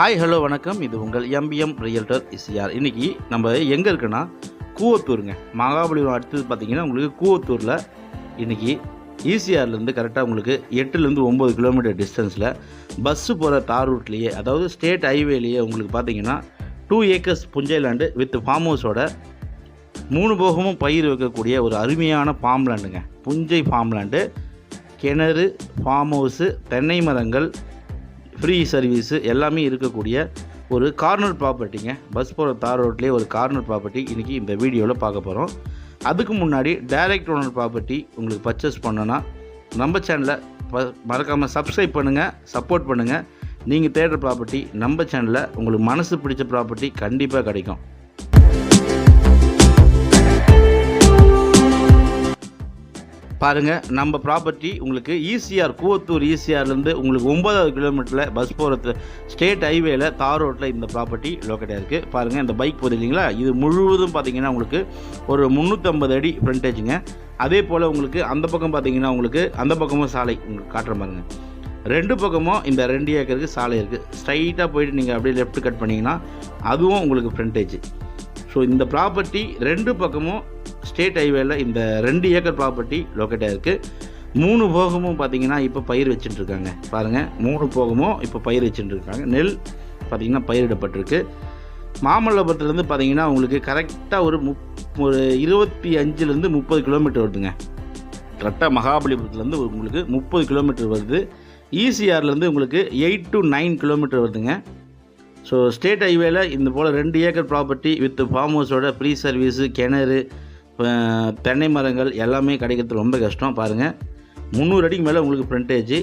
Hi hello வணக்கம். இது உங்கள் எம்பிஎம் ரியல்டர் இசிஆர் இன்னைக்கு நம்ம எங்கே இருக்குன்னா கூவத்தூருங்க. மகாபலிபுரம் அடுத்தது பார்த்தீங்கன்னா உங்களுக்கு கூவத்தூரில் இன்றைக்கி ஈசிஆர்லேருந்து கரெக்டாக உங்களுக்கு எட்டுலேருந்து ஒம்பது கிலோமீட்டர் டிஸ்டன்ஸில் பஸ்ஸு போகிற தார் ரூட்லேயே அதாவது ஸ்டேட் ஹைவேலேயே உங்களுக்கு பார்த்தீங்கன்னா டூ ஏக்கர்ஸ் புஞ்சை லேண்டு வித் ஃபார்ம் ஹவுஸோட மூணு போகமும் பயிர் வைக்கக்கூடிய ஒரு அருமையான ஃபார்ம் லேண்டுங்க புஞ்சை ஃபார்ம் லேண்டு கிணறு ஃபார்ம் ஹவுஸு தென்னை மரங்கள் ஃப்ரீ சர்வீஸு எல்லாமே இருக்கக்கூடிய ஒரு கார்னர் ப்ராப்பர்ட்டிங்க பஸ் போகிற தார் ரோட்லேயே ஒரு கார்னர் ப்ராப்பர்ட்டி இன்றைக்கி இந்த வீடியோவில் பார்க்க போகிறோம் அதுக்கு முன்னாடி டைரக்ட் ஓனர் ப்ராப்பர்ட்டி உங்களுக்கு பர்ச்சேஸ் பண்ணோன்னா நம்ம சேனலை மறக்காமல் சப்ஸ்கிரைப் பண்ணுங்கள் சப்போர்ட் பண்ணுங்கள் நீங்கள் தேடுற ப்ராப்பர்ட்டி நம்ம சேனலில் உங்களுக்கு மனசு பிடிச்ச ப்ராப்பர்ட்டி கண்டிப்பாக கிடைக்கும். பாருங்கள் நம்ம ப்ராப்பர்ட்டி உங்களுக்கு ஈசிஆர் கூவத்தூர் ஈசிஆர்லேருந்து உங்களுக்கு ஒன்பதாவது கிலோமீட்டரில் பஸ் போகிறது ஸ்டேட் ஹைவேல தார் ரோட்டில் இந்த ப்ராப்பர்ட்டி லொக்கேட்டாக இருக்குது பாருங்கள் இந்த பைக் போகுது இல்லைங்களா? இது முழுவதும் பார்த்தீங்கன்னா உங்களுக்கு ஒரு முந்நூற்றம்பது அடி ஃப்ரண்டேஜுங்க அதே போல் உங்களுக்கு அந்த பக்கம் பார்த்தீங்கன்னா உங்களுக்கு அந்த பக்கமும் சாலை உங்களுக்கு காட்டுற பாருங்கள் ரெண்டு பக்கமும் இந்த ரெண்டு ஏக்கருக்கு சாலை இருக்குது ஸ்ட்ரைட்டாக போயிட்டு நீங்கள் அப்படியே லெஃப்ட் கட் பண்ணிங்கன்னா அதுவும் உங்களுக்கு ஃப்ரண்டேஜ் ஸோ இந்த ப்ராப்பர்ட்டி ரெண்டு பக்கமும் ஸ்டேட் ஹைவேல இந்த ரெண்டு ஏக்கர் ப்ராப்பர்ட்டி லொக்கேட்டாக இருக்குது மூணு போகமும் பார்த்தீங்கன்னா இப்போ பயிர் வச்சுட்டு இருக்காங்க பாருங்கள் மூணு போகமும் இப்போ பயிர் வச்சுட்டு இருக்காங்க நெல் பார்த்தீங்கன்னா பயிரிடப்பட்டிருக்கு. மாமல்லபுரத்துலேருந்து பார்த்தீங்கன்னா உங்களுக்கு கரெக்டாக ஒரு முப் ஒரு இருபத்தி அஞ்சுலேருந்து முப்பது கிலோமீட்டர் வருதுங்க. கரெக்டாக மகாபலிபுரத்துலேருந்து உங்களுக்கு முப்பது கிலோமீட்டர் வருது. ஈசிஆர்லேருந்து உங்களுக்கு எயிட் டு நைன் கிலோமீட்டர் வருதுங்க. ஸோ ஸ்டேட் ஹைவேல இந்த போல் ரெண்டு ஏக்கர் ப்ராப்பர்ட்டி வித் ஃபார்ம் ஹவுஸோட ஃப்ரீ சர்வீஸு கிணறு தென்னை மரங்கள் எல்லாமே கிடைக்கிறது ரொம்ப கஷ்டம். பாருங்கள் முந்நூறு அடிக்கு மேலே உங்களுக்கு ஃப்ரண்டேஜ்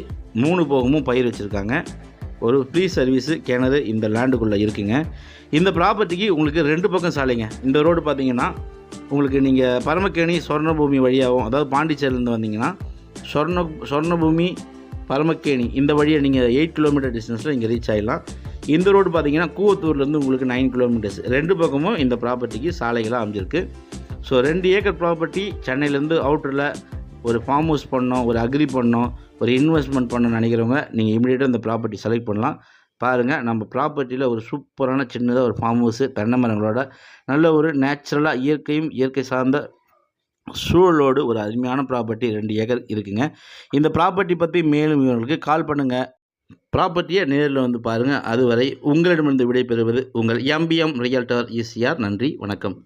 மூணு போகமும் பயிர் வச்சுருக்காங்க. ஒரு ஃப்ரீ சர்வீஸு கிணறு இந்த லேண்டுக்குள்ளே இருக்குங்க. இந்த ப்ராப்பர்ட்டிக்கு உங்களுக்கு ரெண்டு பக்கம் சாலைங்க. இந்த ரோடு பார்த்தீங்கன்னா உங்களுக்கு நீங்கள் பரமக்கேணி சொர்ணபூமி வழியாகவும் அதாவது பாண்டிச்சேரிலேருந்து வந்தீங்கன்னா சொர்ண சொர்ணபூமி பரமக்கேணி இந்த வழியை நீங்கள் எயிட் கிலோமீட்டர் டிஸ்டன்ஸில் இங்கே ரீச் ஆகிடலாம் இந்த ரோடு பார்த்தீங்கன்னா கூவத்தூர்லேருந்து உங்களுக்கு நைன் கிலோமீட்டர்ஸ் ரெண்டு பக்கமும் இந்த ப்ராப்பர்ட்டிக்கு சாலைகளாக அமைஞ்சிருக்கு. ஸோ ரெண்டு ஏக்கர் ப்ராப்பர்ட்டி சென்னையிலேருந்து அவுட்டரில் ஒரு ஃபார்ம் ஹவுஸ் பண்ணோம் ஒரு அக்ரி பண்ணோம் ஒரு இன்வெஸ்ட்மெண்ட் பண்ணணும்னு நினைக்கிறவங்க நீங்கள் இமீடியட்டாக இந்த ப்ராப்பர்ட்டி செலக்ட் பண்ணலாம். பாருங்கள் நம்ம ப்ராப்பர்ட்டியில் ஒரு சூப்பரான சின்னதாக ஒரு ஃபார்ம் ஹவுஸு தென்னை மரங்களோட நல்ல ஒரு நேச்சுரலாக இயற்கையும் இயற்கை சார்ந்த சூழலோடு ஒரு அருமையான ப்ராப்பர்ட்டி ரெண்டு ஏக்கர் இருக்குங்க. இந்த ப்ராப்பர்ட்டி பற்றி மேலும் இவங்களுக்கு கால் பண்ணுங்கள் ப்ராப்பர்ட்டியை நேரில் வந்து பாருங்கள் அதுவரை உங்களிடமிருந்து விடைபெறுவது உங்கள் எம்பிஎம் ரியல்டர் இசிஆர் நன்றி வணக்கம்.